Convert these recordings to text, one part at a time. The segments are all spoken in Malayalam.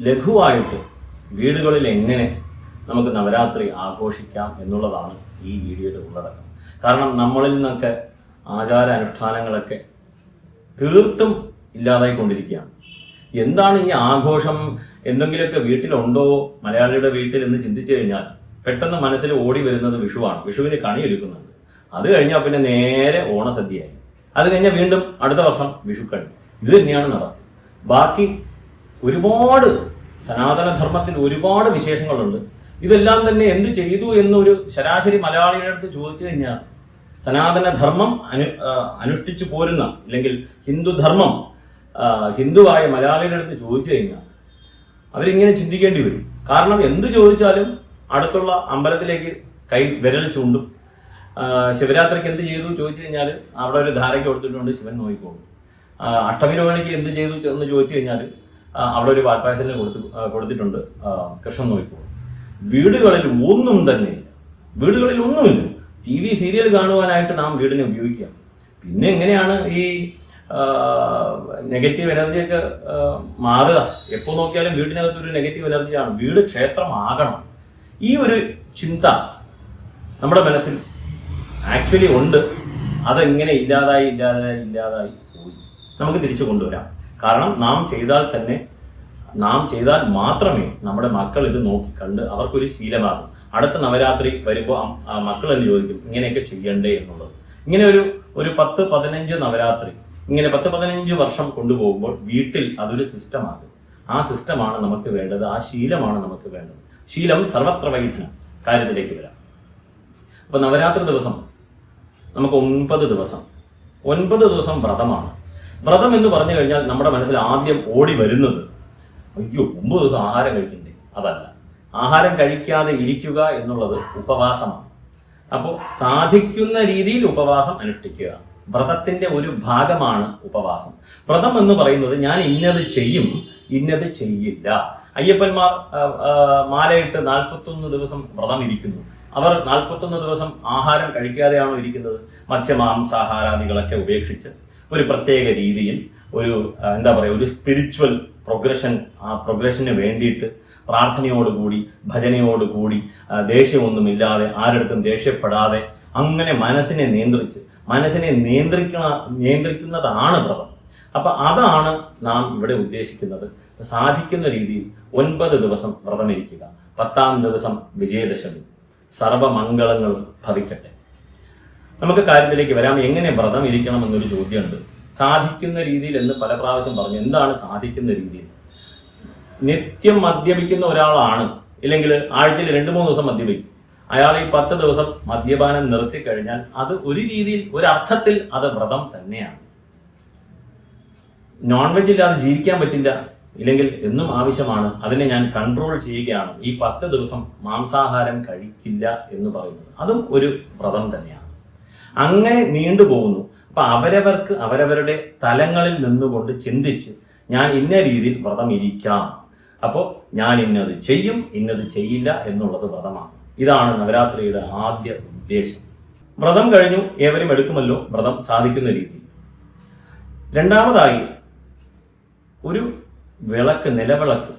ലഘുവായിട്ട് വീടുകളിൽ എങ്ങനെ നമുക്ക് നവരാത്രി ആഘോഷിക്കാം എന്നുള്ളതാണ് ഈ വീഡിയോയുടെ ഉള്ളടക്കം. കാരണം നമ്മളിൽ നിന്നൊക്കെ ആചാര അനുഷ്ഠാനങ്ങളൊക്കെ തീർത്തും ഇല്ലാതായിക്കൊണ്ടിരിക്കുകയാണ്. എന്താണ് ഈ ആഘോഷം? എന്തെങ്കിലുമൊക്കെ വീട്ടിലുണ്ടോ? മലയാളിയുടെ വീട്ടിൽ എന്ന് ചിന്തിച്ചു കഴിഞ്ഞാൽ പെട്ടെന്ന് മനസ്സിൽ ഓടി വരുന്നത് വിഷുവാണ്. വിഷുവിന് കണി ഒരുക്കുന്നുണ്ട് അത് കഴിഞ്ഞാൽ പിന്നെ നേരെ ഓണസദ്യയായി. അത് കഴിഞ്ഞാൽ വീണ്ടും അടുത്ത വർഷം വിഷുക്കണി. ഇത് തന്നെയാണ് നടക്കുന്നത് ബാക്കി ഒരുപാട് സനാതനധർമ്മത്തിൽ ഒരുപാട് വിശേഷങ്ങളുണ്ട്. ഇതെല്ലാം തന്നെ എന്ത് ചെയ്തു എന്നൊരു ശരാശരി മലയാളിയുടെ അടുത്ത് ചോദിച്ചു കഴിഞ്ഞാൽ സനാതനധർമ്മം അനു അനുഷ്ഠിച്ചു പോരുന്ന അല്ലെങ്കിൽ ഹിന്ദുധർമ്മം ഹിന്ദുവായ മലയാളിയുടെ അടുത്ത് ചോദിച്ചു കഴിഞ്ഞാൽ അവരിങ്ങനെ ചിന്തിക്കേണ്ടി വരും. കാരണം എന്ത് ചോദിച്ചാലും അടുത്തുള്ള അമ്പലത്തിലേക്ക് കൈ വിരൽ ചൂണ്ടും. ശിവരാത്രിക്ക് എന്ത് ചെയ്തു ചോദിച്ചു കഴിഞ്ഞാൽ അവിടെ ഒരു ധാരയ്ക്ക് കൊടുത്തിട്ടുണ്ട് ശിവൻ നോയിക്കോളും ആ, അഷ്ടമി രോഹിണിക്ക് എന്ത് ചെയ്തു എന്ന് ചോദിച്ചു കഴിഞ്ഞാൽ അവിടെ ഒരു വാൽപ്പായസലിന് കൊടുത്തു കൊടുത്തിട്ടുണ്ട്. കൃഷ്ണൻ നോയിപ്പോൾ വീടുകളിൽ ഒന്നും തന്നെ ഇല്ല. വീടുകളിൽ ഒന്നുമില്ല. ടി വി സീരിയൽ കാണുവാനായിട്ട് നാം വീടിനെ ഉപയോഗിക്കാം. പിന്നെ എങ്ങനെയാണ് ഈ നെഗറ്റീവ് എനർജിയൊക്കെ മാറുക? എപ്പോൾ നോക്കിയാലും വീടിനകത്ത് ഒരു നെഗറ്റീവ് എനർജിയാണ് വീട് ക്ഷേത്രമാകണം. ഈ ഒരു ചിന്ത നമ്മുടെ മനസ്സിൽ ആക്ച്വലി ഉണ്ട്. അതെങ്ങനെ ഇല്ലാതായി ഇല്ലാതായി ഇല്ലാതായി പോയി. നമുക്ക് തിരിച്ചു കൊണ്ടുവരാം. കാരണം നാം ചെയ്താൽ തന്നെ നാം ചെയ്താൽ മാത്രമേ നമ്മുടെ മക്കൾ ഇത് നോക്കി കണ്ട് അവർക്കൊരു ശീലമാകും. അടുത്ത നവരാത്രി വരുമ്പോൾ മക്കൾ തന്നെ ചോദിക്കും ഇങ്ങനെയൊക്കെ ചെയ്യണ്ടേ? എന്നുള്ളത്. ഇങ്ങനെ ഒരു ഒരു പത്ത് പതിനഞ്ച് നവരാത്രി ഇങ്ങനെ പത്ത് പതിനഞ്ച് വർഷം കൊണ്ടുപോകുമ്പോൾ വീട്ടിൽ അതൊരു സിസ്റ്റമാകും. ആ സിസ്റ്റമാണ് നമുക്ക് വേണ്ടത് ആ ശീലമാണ് നമുക്ക് വേണ്ടത്. ശീലം സർവത്ര വൈദ്യന കാര്യത്തിലേക്ക് വരാം. അപ്പൊ നവരാത്രി ദിവസം നമുക്ക് ഒൻപത് ദിവസം. ഒൻപത് ദിവസം വ്രതമാണ്. വ്രതം എന്ന് പറഞ്ഞു കഴിഞ്ഞാൽ നമ്മുടെ മനസ്സിൽ ആദ്യം ഓടി വരുന്നത് അയ്യോ ഒമ്പത് ദിവസം ആഹാരം കഴിക്കണ്ടേ? അതല്ല. ആഹാരം കഴിക്കാതെ ഇരിക്കുക എന്നുള്ളത് ഉപവാസമാണ്. അപ്പോൾ സാധിക്കുന്ന രീതിയിൽ ഉപവാസം അനുഷ്ഠിക്കുക. വ്രതത്തിന്റെ ഒരു ഭാഗമാണ് ഉപവാസം. വ്രതം എന്ന് പറയുന്നത് ഞാൻ ഇന്നത് ചെയ്യും ഇന്നത് ചെയ്യില്ല. അയ്യപ്പന്മാർ മാലയിട്ട് നാൽപ്പത്തൊന്ന് ദിവസം വ്രതം ഇരിക്കുന്നു. അവർ നാൽപ്പത്തൊന്ന് ദിവസം ആഹാരം കഴിക്കാതെയാണോ ഇരിക്കുന്നത്? മത്സ്യമാംസാഹാരാദികളൊക്കെ ഉപേക്ഷിച്ച് ഒരു പ്രത്യേക രീതിയിൽ ഒരു എന്താ പറയുക ഒരു സ്പിരിച്വൽ പ്രൊഗ്രഷൻ ആ പ്രൊഗ്രഷന് വേണ്ടിയിട്ട് പ്രാർത്ഥനയോടുകൂടി ഭജനയോടുകൂടി ദേഷ്യമൊന്നുമില്ലാതെ ആരടുത്തും ദേഷ്യപ്പെടാതെ അങ്ങനെ മനസ്സിനെ നിയന്ത്രിച്ച് മനസ്സിനെ നിയന്ത്രിക്കണ നിയന്ത്രിക്കുന്നതാണ് വ്രതം. അപ്പൊ അതാണ് നാം ഇവിടെ ഉദ്ദേശിക്കുന്നത്. സാധിക്കുന്ന രീതിയിൽ ഒൻപത് ദിവസം വ്രതമിരിക്കുക. പത്താം ദിവസം വിജയദശമി. സർവമംഗളങ്ങളും ഭവിക്കട്ടെ. നമുക്ക് കാര്യത്തിലേക്ക് വരാം. എങ്ങനെ വ്രതം ഇരിക്കണം എന്നൊരു ചോദ്യമുണ്ട്. സാധിക്കുന്ന രീതിയിൽ എന്ന് പല പ്രാവശ്യം പറഞ്ഞു. എന്താണ് സാധിക്കുന്ന രീതിയിൽ നിത്യം മദ്യപിക്കുന്ന ഒരാളാണ്. ഇല്ലെങ്കിൽ ആഴ്ചയിൽ രണ്ട് മൂന്ന് ദിവസം മദ്യപിക്കും. അയാൾ ഈ പത്ത് ദിവസം മദ്യപാനം നിർത്തി കഴിഞ്ഞാൽ അത് ഒരു രീതിയിൽ ഒരു അർത്ഥത്തിൽ അത് വ്രതം തന്നെയാണ്. നോൺ വെജ് ഇല്ലാതെ ജീവിക്കാൻ പറ്റില്ല. ഇല്ലെങ്കിൽ എന്നും ആവശ്യമാണ്. അതിനെ ഞാൻ കൺട്രോൾ ചെയ്യുകയാണ്. ഈ പത്ത് ദിവസം മാംസാഹാരം കഴിക്കില്ല എന്ന് പറയുന്നത്. അതും ഒരു വ്രതം തന്നെയാണ്. അങ്ങനെ നീണ്ടുപോകുന്നു അപ്പൊ അവരവർക്ക് അവരവരുടെ തലങ്ങളിൽ നിന്നുകൊണ്ട് ചിന്തിച്ച് ഞാൻ ഇന്ന രീതിയിൽ വ്രതം ഇരിക്കാം. അപ്പോൾ ഞാൻ ഇന്നത് ചെയ്യും ഇന്നത് ചെയ്യില്ല എന്നുള്ളത് വ്രതമാണ്. ഇതാണ് നവരാത്രിയുടെ ആദ്യ ഉദ്ദേശം. വ്രതം കഴിഞ്ഞു ഏവരും എടുക്കുമല്ലോ വ്രതം സാധിക്കുന്ന രീതി രണ്ടാമതായി ഒരു വിളക്ക് നിലവിളക്ക്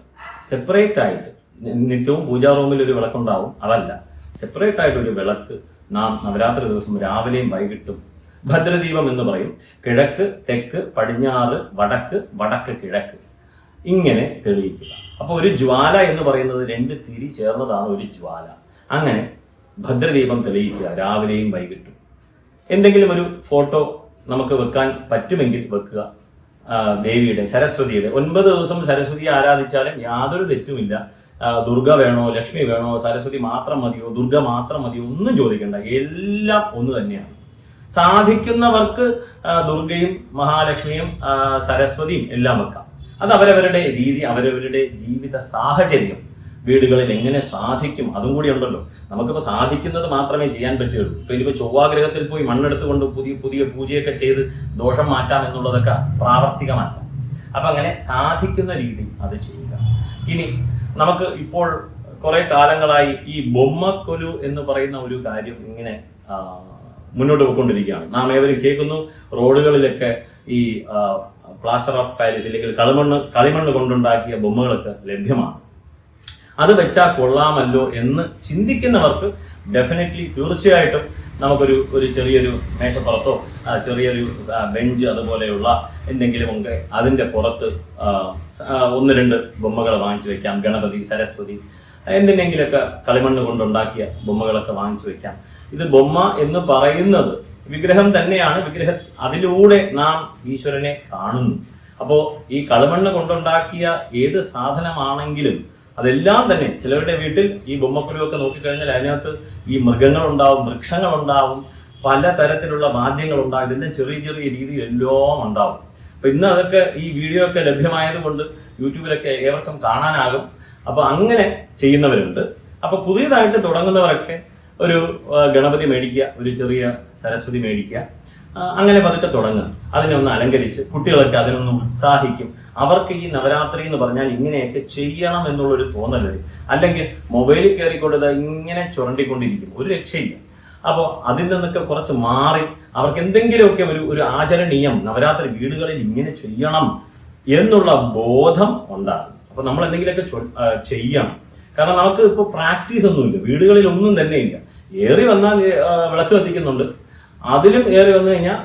സെപ്പറേറ്റ് ആയിട്ട് നിത്യവും പൂജാ റൂമിൽ ഒരു വിളക്കുണ്ടാവും അതല്ല. സെപ്പറേറ്റ് ആയിട്ട് ഒരു വിളക്ക് നാം നവരാത്രി ദിവസം രാവിലെയും വൈകിട്ടും ഭദ്രദീപം എന്ന് പറയും. കിഴക്ക് തെക്ക് പടിഞ്ഞാറ് വടക്ക് വടക്ക് കിഴക്ക്. ഇങ്ങനെ തെളിയിക്കുക. അപ്പോൾ ഒരു ജ്വാല എന്ന് പറയുന്നത് രണ്ട് തിരി ചേർന്നതാണ് ഒരു ജ്വാല. അങ്ങനെ ഭദ്രദീപം തെളിയിക്കുക രാവിലെയും വൈകിട്ടും. എന്തെങ്കിലും ഒരു ഫോട്ടോ നമുക്ക് വെക്കാൻ പറ്റുമെങ്കിൽ വെക്കുക. ദേവിയുടെ സരസ്വതിയുടെ. ഒൻപത് ദിവസം സരസ്വതിയെ ആരാധിച്ചാലും യാതൊരു തെറ്റുമില്ല. ദുർഗ വേണോ ലക്ഷ്മി വേണോ സരസ്വതി മാത്രം മതിയോ ദുർഗ മാത്രം മതിയോ ഒന്നും ചോദിക്കണ്ട. എല്ലാം ഒന്ന് തന്നെയാണ്. സാധിക്കുന്നവർക്ക് ദുർഗയും മഹാലക്ഷ്മിയും സരസ്വതിയും എല്ലാം വെക്കാം. അത് അവരവരുടെ രീതി അവരവരുടെ ജീവിത സാഹചര്യം. വീടുകളിൽ എങ്ങനെ സാധിക്കും അതും കൂടി ഉണ്ടല്ലോ. നമുക്കിപ്പോൾ സാധിക്കുന്നത് മാത്രമേ ചെയ്യാൻ പറ്റുള്ളൂ ഇപ്പൊ ഇനിയിപ്പോൾ ചൊവ്വാഗ്രഹത്തിൽ പോയി മണ്ണെടുത്തുകൊണ്ട് പുതിയ പുതിയ പൂജയൊക്കെ ചെയ്ത് ദോഷം മാറ്റാം എന്നുള്ളതൊക്കെ പ്രാവർത്തികമല്ല. അപ്പൊ അങ്ങനെ സാധിക്കുന്ന രീതി അത് ചെയ്യുക. ഇനി നമുക്ക് ഇപ്പോൾ കുറെ കാലങ്ങളായി ഈ ബൊമ്മക്കൊലു എന്ന് പറയുന്ന ഒരു കാര്യം ഇങ്ങനെ മുന്നോട്ട് പോയിക്കൊണ്ടിരിക്കുകയാണ്. നാം ഏവരും കേൾക്കുന്നു റോഡുകളിലൊക്കെ ഈ പ്ലാസ്റ്റർ ഓഫ് പാരീസ് അല്ലെങ്കിൽ കളിമണ്ണ് കളിമണ്ണ് കൊണ്ടുണ്ടാക്കിയ ബൊമ്മകളൊക്കെ ലഭ്യമാണ്. അത് വെച്ചാൽ കൊള്ളാമല്ലോ എന്ന് ചിന്തിക്കുന്നവർക്ക് ഡെഫിനറ്റ്ലി തീർച്ചയായിട്ടും നമുക്കൊരു ഒരു ചെറിയൊരു മേശപ്പുറത്തോ ചെറിയൊരു ബെഞ്ച് അതുപോലെയുള്ള എന്തെങ്കിലും ഒക്കെ അതിന്റെ പുറത്ത് ഒന്ന് രണ്ട് ബൊമ്മകൾ വാങ്ങിച്ചു വെക്കാം. ഗണപതി സരസ്വതി എന്തിനെങ്കിലുമൊക്കെ കളിമണ്ണ് കൊണ്ടുണ്ടാക്കിയ ബൊമ്മകളൊക്കെ വാങ്ങിച്ചു വെക്കാം. ഇത് ബൊമ്മ എന്ന് പറയുന്നത് വിഗ്രഹം തന്നെയാണ്. വിഗ്രഹ അതിലൂടെ നാം ഈശ്വരനെ കാണുന്നു. അപ്പോൾ ഈ കളിമണ്ണ് കൊണ്ടുണ്ടാക്കിയ ഏത് സാധനമാണെങ്കിലും അതെല്ലാം തന്നെ ചിലരുടെ വീട്ടിൽ ഈ ബൊമ്മക്കുരുവൊക്കെ നോക്കിക്കഴിഞ്ഞാൽ അതിനകത്ത് ഈ മൃഗങ്ങളുണ്ടാവും വൃക്ഷങ്ങളുണ്ടാവും പല തരത്തിലുള്ള മാധ്യങ്ങളുണ്ടാവും ഇതെല്ലാം ചെറിയ ചെറിയ രീതിയിൽ എല്ലാം ഉണ്ടാവും. അപ്പൊ ഇന്ന് അതൊക്കെ ഈ വീഡിയോ ഒക്കെ ലഭ്യമായതുകൊണ്ട് യൂട്യൂബിലൊക്കെ ഏവർക്കും കാണാനാകും. അപ്പോൾ അങ്ങനെ ചെയ്യുന്നവരുണ്ട്. അപ്പോൾ പുതിയതായിട്ട് തുടങ്ങുന്നവരൊക്കെ ഒരു ഗണപതി മേടിക്കുക ഒരു ചെറിയ സരസ്വതി മേടിക്കുക. അങ്ങനെ പതുക്കെ തുടങ്ങുക. അതിനെ ഒന്ന് അലങ്കരിച്ച് കുട്ടികളൊക്കെ അതിനൊന്ന് ഉത്സാഹിക്കും. അവർക്ക് ഈ നവരാത്രി എന്ന് പറഞ്ഞാൽ ഇങ്ങനെയൊക്കെ ചെയ്യണം എന്നുള്ളൊരു തോന്നൽ വരും. അല്ലെങ്കിൽ മൊബൈലിൽ കയറിക്കൊണ്ടത് ഇങ്ങനെ ചുരണ്ടിക്കൊണ്ടിരിക്കും. ഒരു രക്ഷയില്ല. അപ്പോൾ അതിൽ നിന്നൊക്കെ കുറച്ച് മാറി അവർക്ക് എന്തെങ്കിലുമൊക്കെ ഒരു ഒരു ആചരണീയം നവരാത്രി വീടുകളിൽ ഇങ്ങനെ ചെയ്യണം എന്നുള്ള ബോധം ഉണ്ടാകും. അപ്പോൾ നമ്മൾ എന്തെങ്കിലുമൊക്കെ ചെയ്യണം. കാരണം നമുക്ക് ഇപ്പോൾ പ്രാക്ടീസ് ഒന്നുമില്ല. വീടുകളിൽ ഒന്നും തന്നെ ഇല്ല. ഏറി വന്നാൽ വിളക്ക് കത്തിക്കുന്നുണ്ട്. അതിലും ഏറി വന്നു കഴിഞ്ഞാൽ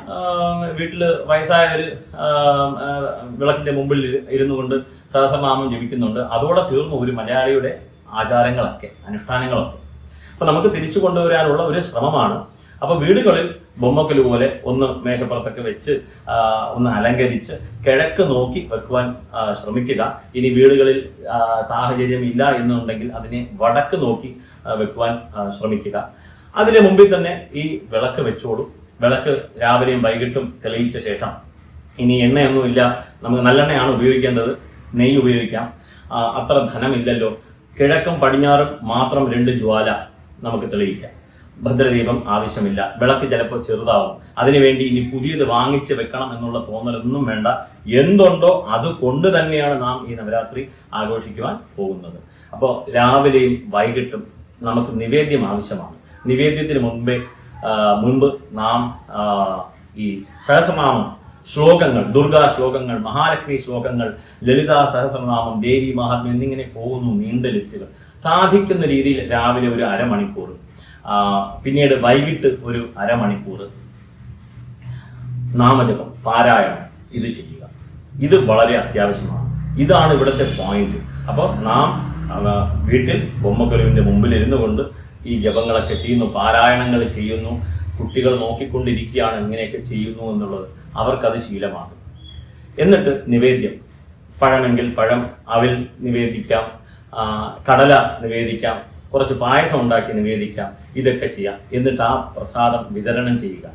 വീട്ടിൽ വയസ്സായവർ വിളക്കിന്റെ മുമ്പിൽ ഇരുന്നു കൊണ്ട് സഹസ്രനാമം ജപിക്കുന്നുണ്ട്. അതോടെ തീർന്നു ഒരു മലയാളിയുടെ ആചാരങ്ങളൊക്കെ അനുഷ്ഠാനങ്ങളൊക്കെ. അപ്പൊ നമുക്ക് തിരിച്ചു കൊണ്ടുവരാനുള്ള ഒരു ശ്രമമാണ്. അപ്പോൾ വീടുകളിൽ ബൊമ്മക്കൽ പോലെ ഒന്ന് മേശപ്പുറത്തൊക്കെ വെച്ച് ഒന്ന് അലങ്കരിച്ച് കിഴക്ക് നോക്കി വെക്കുവാൻ ശ്രമിക്കുക. ഇനി വീടുകളിൽ സാഹചര്യം ഇല്ല എന്നുണ്ടെങ്കിൽ അതിനെ വടക്ക് നോക്കി വെക്കുവാൻ ശ്രമിക്കുക. അതിന് മുമ്പിൽ തന്നെ ഈ വിളക്ക് വെച്ചോളൂ വിളക്ക് രാവിലെയും വൈകിട്ടും തെളിയിച്ച ശേഷം ഇനി എണ്ണയൊന്നും ഇല്ല നമുക്ക് നല്ലെണ്ണയാണ് ഉപയോഗിക്കേണ്ടത്. നെയ്യ് ഉപയോഗിക്കാം. അത്ര ധനമില്ലല്ലോ. കിഴക്കും പടിഞ്ഞാറും മാത്രം രണ്ട് ജ്വാല നമുക്ക് തെളിയിക്കാം. ഭദ്രദീപം ആവശ്യമില്ല. വിളക്ക് ചിലപ്പോൾ ചെറുതാവും. അതിനുവേണ്ടി ഇനി പുതിയത് വാങ്ങിച്ച് വെക്കണം എന്നുള്ള തോന്നലൊന്നും വേണ്ട. എന്തുണ്ടോ അത് കൊണ്ട് തന്നെയാണ് നാം ഈ നവരാത്രി ആഘോഷിക്കുവാൻ പോകുന്നത്. അപ്പോൾ രാവിലെയും വൈകിട്ടും നമുക്ക് നിവേദ്യം ആവശ്യമാണ്. നിവേദ്യത്തിന് മുമ്പേ മുൻപ് നാം ഈ സഹസ്രനാമം ശ്ലോകങ്ങൾ ദുർഗാ ശ്ലോകങ്ങൾ മഹാലക്ഷ്മി ശ്ലോകങ്ങൾ ലളിതാ സഹസ്രനാമം ദേവി മഹാത്മ്യം എന്നിങ്ങനെ പോകുന്നു നീണ്ട ലിസ്റ്റുകൾ. സാധിക്കുന്ന രീതിയിൽ രാവിലെ ഒരു അരമണിക്കൂർ. പിന്നീട് വൈകിട്ട് ഒരു അരമണിക്കൂർ. നാമജപം പാരായണം ഇത് ചെയ്യുക. ഇത് വളരെ അത്യാവശ്യമാണ്. ഇതാണ് ഇവിടുത്തെ പോയിന്റ് അപ്പോൾ നാം വീട്ടിൽ ബൊമ്മക്കൊലുവിന്റെ മുമ്പിൽ ഇരുന്നു കൊണ്ട് ഈ ജപങ്ങളൊക്കെ ചെയ്യുന്നു പാരായണങ്ങൾ ചെയ്യുന്നു കുട്ടികൾ നോക്കിക്കൊണ്ടിരിക്കുകയാണ് ഇങ്ങനെയൊക്കെ ചെയ്യുന്നു എന്നുള്ളത് അവർക്കത് ശീലമാണ് എന്നിട്ട് നിവേദ്യം. പഴമെങ്കിൽ പഴം അവിൽ നിവേദിക്കാം കടല നിവേദിക്കാം കുറച്ച് പായസം ഉണ്ടാക്കി നിവേദിക്കാം ഇതൊക്കെ ചെയ്യാം. എന്നിട്ട് ആ പ്രസാദം വിതരണം ചെയ്യുക.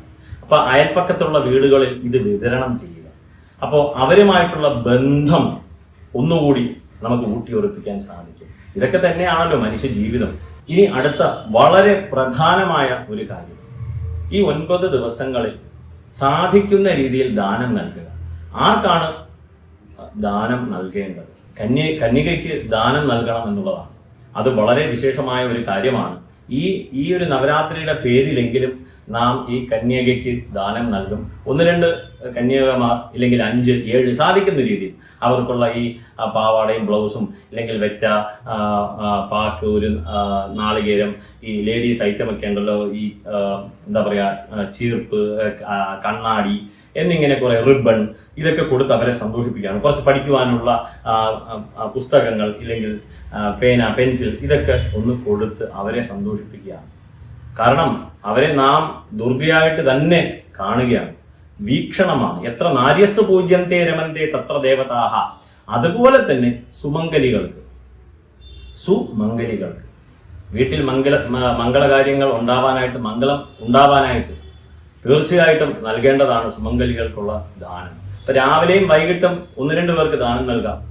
അപ്പോൾ അയൽപ്പക്കത്തുള്ള വീടുകളിൽ ഇത് വിതരണം ചെയ്യുക. അപ്പോൾ അവരുമായിട്ടുള്ള ബന്ധം ഒന്നുകൂടി നമുക്ക് ഊട്ടിയുറപ്പിക്കാൻ സാധിക്കും. ഇതൊക്കെ തന്നെയാണല്ലോ മനുഷ്യ ജീവിതം. ഇനി അടുത്ത വളരെ പ്രധാനമായ ഒരു കാര്യം. ഈ ഒൻപത് ദിവസങ്ങളിൽ സാധിക്കുന്ന രീതിയിൽ ദാനം നൽകുക. ആർക്കാണ് ദാനം നൽകേണ്ടത്? കന്യ കന്യകയ്ക്ക് ദാനം നൽകണം എന്നുള്ളതാണ്. അത് വളരെ വിശേഷമായ ഒരു കാര്യമാണ്. ഈ ഈ ഒരു നവരാത്രിയുടെ പേരിലെങ്കിലും നാം ഈ കന്യകയ്ക്ക് ദാനം നൽകും. ഒന്ന് രണ്ട് കന്യകമാർ ഇല്ലെങ്കിൽ അഞ്ച് ഏഴ് സാധിക്കുന്ന രീതിയിൽ അവർക്കുള്ള ഈ പാവാടയും ബ്ലൗസും ഇല്ലെങ്കിൽ വെറ്റ പാക്ക് ഒരു നാളികേരം ഈ ലേഡീസ് ഐറ്റം ഒക്കെ ഉണ്ടല്ലോ ഈ എന്താ പറയാ ആ, ചീർപ്പ് കണ്ണാടി എന്നിങ്ങനെ കുറെ റിബൺ ഇതൊക്കെ കൊടുത്ത് അവരെ സന്തോഷിപ്പിക്കുകയാണ്. കുറച്ച് പഠിക്കുവാനുള്ള പുസ്തകങ്ങൾ ഇല്ലെങ്കിൽ പേന പെൻസിൽ ഇതൊക്കെ ഒന്ന് കൊടുത്ത് അവരെ സന്തോഷിപ്പിക്കുകയാണ്. കാരണം അവരെ നാം ദുർഗയായിട്ട് തന്നെ കാണുകയാണ്. വീക്ഷണമാണ്. എത്ര നാര്യസ്തു പൂജ്യന്തേ രമന്തേ തത്ര ദേവതാഹ. അതുപോലെ തന്നെ സുമംഗലികൾക്ക്. സുമംഗലികൾക്ക്. വീട്ടിൽ മംഗല മംഗളകാര്യങ്ങൾ ഉണ്ടാവാനായിട്ട് മംഗളം ഉണ്ടാവാനായിട്ട് തീർച്ചയായിട്ടും നൽകേണ്ടതാണ് സുമംഗലികൾക്കുള്ള ദാനം. ഇപ്പം രാവിലെയും വൈകിട്ടും ഒന്ന് രണ്ട് പേർക്ക് ദാനം നൽകാം.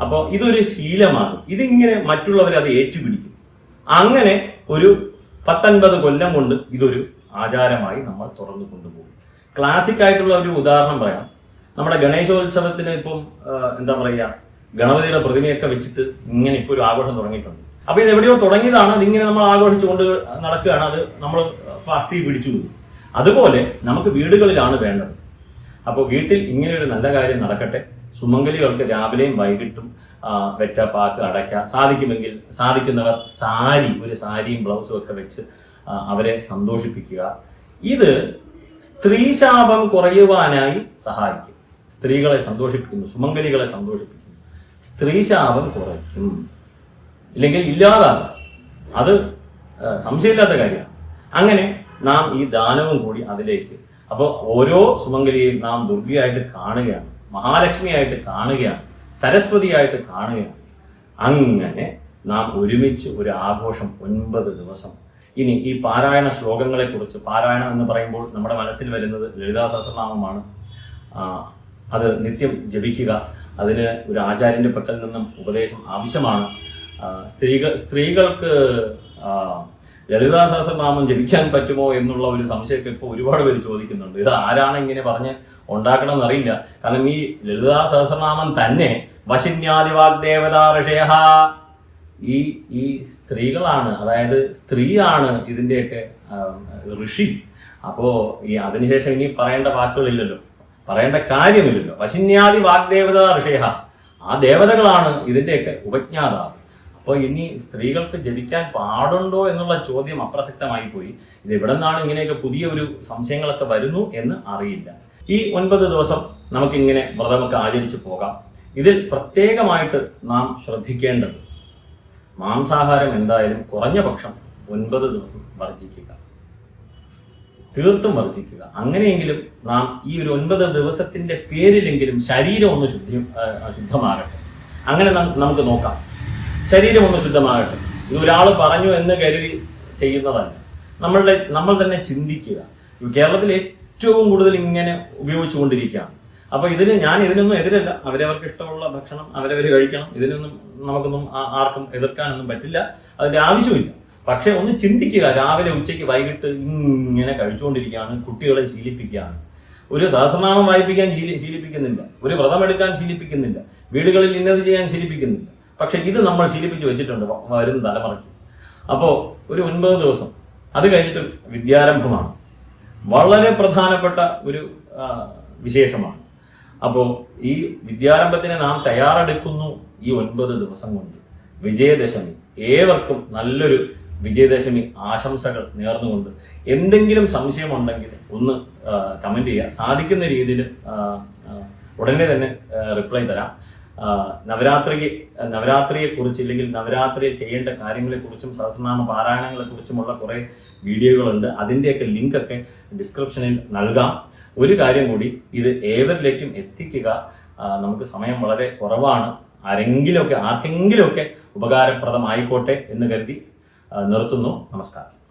അപ്പോൾ ഇതൊരു ശീലമാണ്. ഇതിങ്ങനെ മറ്റുള്ളവർ അത് ഏറ്റുപിടിക്കും. അങ്ങനെ ഒരു പത്തൊൻപത് കൊല്ലം കൊണ്ട് ഇതൊരു ആചാരമായി നമ്മൾ തുറന്നു കൊണ്ടുപോകും. ക്ലാസിക് ആയിട്ടുള്ള ഒരു ഉദാഹരണം പറയാം. നമ്മുടെ ഗണേശോത്സവത്തിന് ഇപ്പം എന്താ പറയുക ഗണപതിയുടെ പ്രതിമയൊക്കെ വെച്ചിട്ട് ഇങ്ങനെ ഇപ്പോൾ ഒരു ആഘോഷം തുടങ്ങിയിട്ടുണ്ട്. അപ്പൊ ഇത് എവിടെയോ തുടങ്ങിയതാണ്. ഇതിങ്ങനെ നമ്മൾ ആഘോഷിച്ചുകൊണ്ട് നടക്കുകയാണ്. അത് നമ്മൾ ഫാസ്തി പിടിച്ചു അതുപോലെ നമുക്ക് വീടുകളിലാണ് വേണ്ടത്. അപ്പോൾ വീട്ടിൽ ഇങ്ങനെ ഒരു നല്ല കാര്യം നടക്കട്ടെ. സുമംഗലികൾക്ക് രാവിലെയും വൈകിട്ടും വെറ്റ പാക്ക് അടയ്ക്ക സാധിക്കുമെങ്കിൽ സാധിക്കുന്നവർ സാരി ഒരു സാരിയും ബ്ലൗസും ഒക്കെ വെച്ച് അവരെ സന്തോഷിപ്പിക്കുക. ഇത് സ്ത്രീശാപം കുറയുവാനായി സഹായിക്കും. സ്ത്രീകളെ സന്തോഷിപ്പിക്കുന്നു സുമംഗലികളെ സന്തോഷിപ്പിക്കുന്നു. സ്ത്രീശാപം കുറയ്ക്കും. ഇല്ലെങ്കിൽ ഇല്ലാതാകും. അത് സംശയമില്ലാത്ത കാര്യമാണ്. അങ്ങനെ നാം ഈ ദാനവും കൂടി അതിലേക്ക് അപ്പോൾ ഓരോ സുമംഗലിയെയും നാം ദുർഗയായിട്ട് കാണുകയാണ് മഹാലക്ഷ്മിയായിട്ട് കാണുകയാണ്. സരസ്വതിയായിട്ട് കാണുകയാണ്. അങ്ങനെ നാം ഒരുമിച്ച് ഒരു ആഘോഷം ഒൻപത് ദിവസം. ഇനി ഈ പാരായണ ശ്ലോകങ്ങളെ കുറിച്ച് പാരായണം എന്ന് പറയുമ്പോൾ നമ്മുടെ മനസ്സിൽ വരുന്നത് ലളിതാ സഹസ്രനാമമാണ് അത് നിത്യം ജപിക്കുക. അതിന് ഒരു ആചാര്യന്റെ പക്കൽ നിന്നും ഉപദേശം ആവശ്യമാണ്. സ്ത്രീകൾ സ്ത്രീകൾക്ക് ആ, ലളിതാ സഹസ്രനാമം ജപിക്കാൻ പറ്റുമോ എന്നുള്ള ഒരു സംശയമൊക്കെ ഇപ്പോൾ ഒരുപാട് പേര് ചോദിക്കുന്നുണ്ട്. ഇത് ആരാണ് ഇങ്ങനെ പറഞ്ഞ് ഉണ്ടാക്കണം എന്നറിയില്ല കാരണം ഈ ലളിതാ സഹസ്രനാമം തന്നെ വശിന്യാദിവാഗ്ദേവതാ ഋഷയ ഈ ഈ സ്ത്രീകളാണ് അതായത് സ്ത്രീയാണ് ഇതിന്റെയൊക്കെ ഋഷി. അപ്പോൾ ഈ അതിനുശേഷം ഇനി പറയേണ്ട വാക്കുകളില്ലല്ലോ. പറയേണ്ട കാര്യമില്ലല്ലോ. വശിന്യാദി വാഗ്ദേവത ഋഷയ ആ ദേവതകളാണ് ഇതിന്റെയൊക്കെ ഉപജ്ഞാതാവ്. അപ്പോൾ ഇനി സ്ത്രീകൾക്ക് ജപിക്കാൻ പാടുണ്ടോ എന്നുള്ള ചോദ്യം അപ്രസക്തമായി പോയി. ഇത് എവിടെ നിന്നാണ് ഇങ്ങനെയൊക്കെ പുതിയ ഒരു സംശയങ്ങളൊക്കെ വരുന്നു എന്ന് അറിയില്ല. ഈ ഒൻപത് ദിവസം നമുക്കിങ്ങനെ വ്രതമൊക്കെ ആചരിച്ചു പോകാം. ഇതിൽ പ്രത്യേകമായിട്ട് നാം ശ്രദ്ധിക്കേണ്ടത് മാംസാഹാരം എന്തായാലും കുറഞ്ഞ പക്ഷം ഒൻപത് ദിവസം വർജിക്കുക. തീർത്തും വർജിക്കുക. അങ്ങനെയെങ്കിലും നാം ഈ ഒരു ഒൻപത് ദിവസത്തിന്റെ പേരിലെങ്കിലും ശരീരം ഒന്ന് ശുദ്ധി ശുദ്ധമാകട്ടെ. അങ്ങനെ നമുക്ക് നോക്കാം. ശരീരം ഒന്ന് ശുദ്ധമാകട്ടെ. ഇത് ഒരാൾ പറഞ്ഞു എന്ന് കരുതി ചെയ്യുന്നതല്ല. നമ്മളുടെ നമ്മൾ തന്നെ ചിന്തിക്കുക. കേരളത്തിൽ ഏറ്റവും കൂടുതൽ ഇങ്ങനെ ഉപയോഗിച്ചുകൊണ്ടിരിക്കുകയാണ്. അപ്പോൾ ഇതിന് ഞാൻ ഇതിനൊന്നും എതിരല്ല. അവരവർക്ക് ഇഷ്ടമുള്ള ഭക്ഷണം അവരവർ കഴിക്കണം. ഇതിനൊന്നും നമുക്കൊന്നും ആർക്കും എതിർക്കാനൊന്നും പറ്റില്ല. അതിന്റെ ആവശ്യമില്ല. പക്ഷേ ഒന്ന് ചിന്തിക്കുക. രാവിലെ ഉച്ചയ്ക്ക് വൈകിട്ട് ഇങ്ങനെ കഴിച്ചുകൊണ്ടിരിക്കുകയാണ്. കുട്ടികളെ ശീലിപ്പിക്കുകയാണ്. ഒരു സഹസ്രനാമം വായിപ്പിക്കാൻ ശീലി ശീലിപ്പിക്കുന്നില്ല. ഒരു വ്രതമെടുക്കാൻ ശീലിപ്പിക്കുന്നില്ല. വീടുകളിൽ ഇന്നത് ചെയ്യാൻ ശീലിപ്പിക്കുന്നില്ല. പക്ഷെ ഇത് നമ്മൾ ശീലിപ്പിച്ച് വെച്ചിട്ടുണ്ട് വരുന്ന തലമുറയ്ക്ക്. അപ്പോൾ ഒരു ഒൻപത് ദിവസം. അത് കഴിഞ്ഞിട്ട് വിദ്യാരംഭമാണ്. വളരെ പ്രധാനപ്പെട്ട ഒരു വിശേഷമാണ്. അപ്പോൾ ഈ വിദ്യാരംഭത്തിന് നാം തയ്യാറെടുക്കുന്നു ഈ ഒൻപത് ദിവസം കൊണ്ട്. വിജയദശമി. ഏവർക്കും നല്ലൊരു വിജയദശമി ആശംസകൾ നേർന്നുകൊണ്ട്. എന്തെങ്കിലും സംശയമുണ്ടെങ്കിൽ ഒന്ന് കമന്റ് ചെയ്യുക. സാധിക്കുന്ന രീതിയിൽ ഉടനെ തന്നെ റിപ്ലൈ തരാം. നവരാത്രി നവരാത്രിയെ കുറിച്ച് ഇല്ലെങ്കിൽ നവരാത്രിയിൽ ചെയ്യേണ്ട കാര്യങ്ങളെ കുറിച്ചും സഹസ്രനാമ പാരായണങ്ങളെ കുറിച്ചുമുള്ള കുറെ വീഡിയോകളുണ്ട്. അതിന്റെയൊക്കെ ലിങ്ക് ഒക്കെ ഡിസ്ക്രിപ്ഷനിൽ നൽകാം. ഒരു കാര്യം കൂടി ഇത് ഏവരിലേക്കും എത്തിക്കുക നമുക്ക് സമയം വളരെ കുറവാണ്. ആരെങ്കിലുമൊക്കെ ആർക്കെങ്കിലുമൊക്കെ ഉപകാരപ്രദമായിക്കോട്ടെ എന്ന് കരുതി നിർത്തുന്നു. നമസ്കാരം.